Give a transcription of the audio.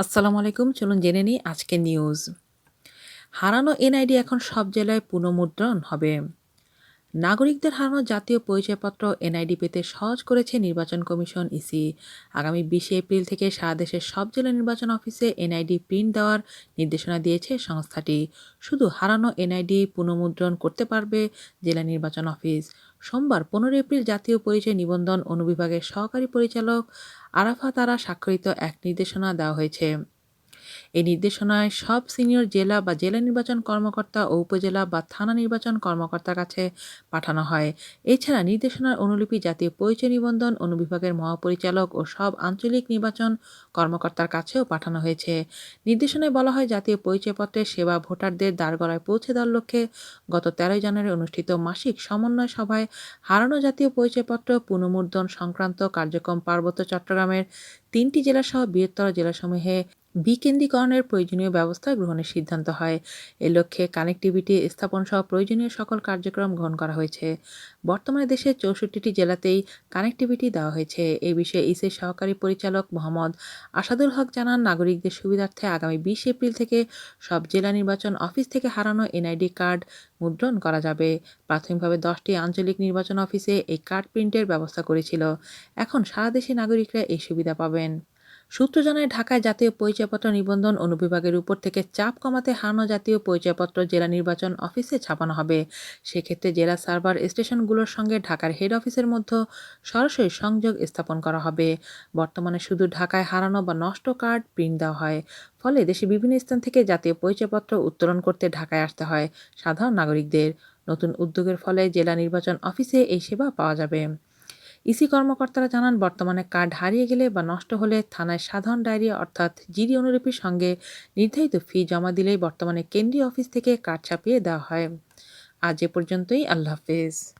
আসসালামু আলাইকুম চলুন জেনে নিই আজকে নিউজ হারানো এনআইডি এখন সব জেলায় পুনঃমুদ্রণ হবে। নাগরিকদের হারানো জাতীয় পরিচয়পত্র এনআইডি পেতে সহজ করেছে নির্বাচন কমিশন ইসি। আগামী বিশে এপ্রিল থেকে সারা দেশের সব জেলা নির্বাচন অফিসে এনআইডি প্রিন্ট দেওয়ার নির্দেশনা দিয়েছে সংস্থাটি। শুধু হারানো এনআইডি পুনঃমুদ্রণ করতে পারবে জেলা নির্বাচন অফিস। সোমবার পনেরো এপ্রিল জাতীয় পরিচয় নিবন্ধন অনুবিভাগের সহকারী পরিচালক আরাফা তারা স্বাক্ষরিত এক নির্দেশনা দেওয়া হয়েছে। এই নির্দেশনায় সব সিনিয়র জেলা বা জেলা নির্বাচন কর্মকর্তা ও উপজেলা বা থানা নির্বাচন কর্মকর্তার কাছে পাঠানো হয়। এছাড়া নির্দেশনার অনুলিপি, জাতীয় পরিচয় নিবন্ধন, অনুবিভাগের মহাপরিচালক ও সব আঞ্চলিক নির্বাচন কর্মকর্তার কাছেও পাঠানো হয়েছে। নির্দেশনায় বলা হয়, জাতীয় পরিচয়পত্রের সেবা ভোটারদের দ্বারগড়ায় পৌঁছে দেওয়ার লক্ষ্যে গত তেরোই জানুয়ারি অনুষ্ঠিত মাসিক সমন্বয় সভায় হারানো জাতীয় পরিচয়পত্র, পুনর্মুদ্রণ সংক্রান্ত কার্যক্রম পার্বত্য চট্টগ্রামের তিনটি জেলাসহ বৃহত্তর জেলাসমূহে বিকেন্দ্রীকরণের প্রয়োজনীয় ব্যবস্থা গ্রহণের সিদ্ধান্ত হয়। এ লক্ষ্যে কানেক্টিভিটি স্থাপন সহ প্রয়োজনীয় সকল কার্যক্রম গ্রহণ করা হয়েছে। বর্তমানে দেশের চৌষট্টিটি জেলাতেই কানেক্টিভিটি দেওয়া হয়েছে। এ বিষয়ে ইসির সহকারী পরিচালক মোহাম্মদ আসাদুল হক জানান, নাগরিকদের সুবিধার্থে আগামী বিশ এপ্রিল থেকে সব জেলা নির্বাচন অফিস থেকে হারানো এনআইডি কার্ড মুদ্রণ করা যাবে। প্রাথমিকভাবে দশটি আঞ্চলিক নির্বাচন অফিসে এই কার্ড প্রিন্টের ব্যবস্থা করেছিল। এখন সারা দেশে নাগরিকরা এই সুবিধা পাবেন। সূত্র জানায়, ঢাকায় জাতীয় পরিচয়পত্র নিবন্ধন অনুবিভাগের উপর থেকে চাপ কমাতে হারানো জাতীয় পরিচয়পত্র জেলা নির্বাচন অফিসে ছাপানো হবে। সেক্ষেত্রে জেলা সার্ভার স্টেশনগুলোর সঙ্গে ঢাকার হেড অফিসের মধ্যে সরাসরি সংযোগ স্থাপন করা হবে। বর্তমানে শুধু ঢাকায় হারানো বা নষ্ট কার্ড প্রিন্ট দেওয়া হয়। ফলে দেশে বিভিন্ন স্থান থেকে জাতীয় পরিচয়পত্র উত্তোলন করতে ঢাকায় আসতে হয় সাধারণ নাগরিকদের। নতুন উদ্যোগের ফলে জেলা নির্বাচন অফিসে এই সেবা পাওয়া যাবে। ইসি কর্মকর্তারা জানান, বর্তমানে কার্ড হারিয়ে গেলে বা নষ্ট হলে থানায় সাধারণ ডায়েরি অর্থাৎ জিডি অনুলিপির সঙ্গে নির্ধারিত ফি জমা দিলেই বর্তমানে কেন্দ্রীয় অফিস থেকে কার্ড ছাপিয়ে দেওয়া হয়। আজ এ পর্যন্তই, আল্লাহ হাফেজ।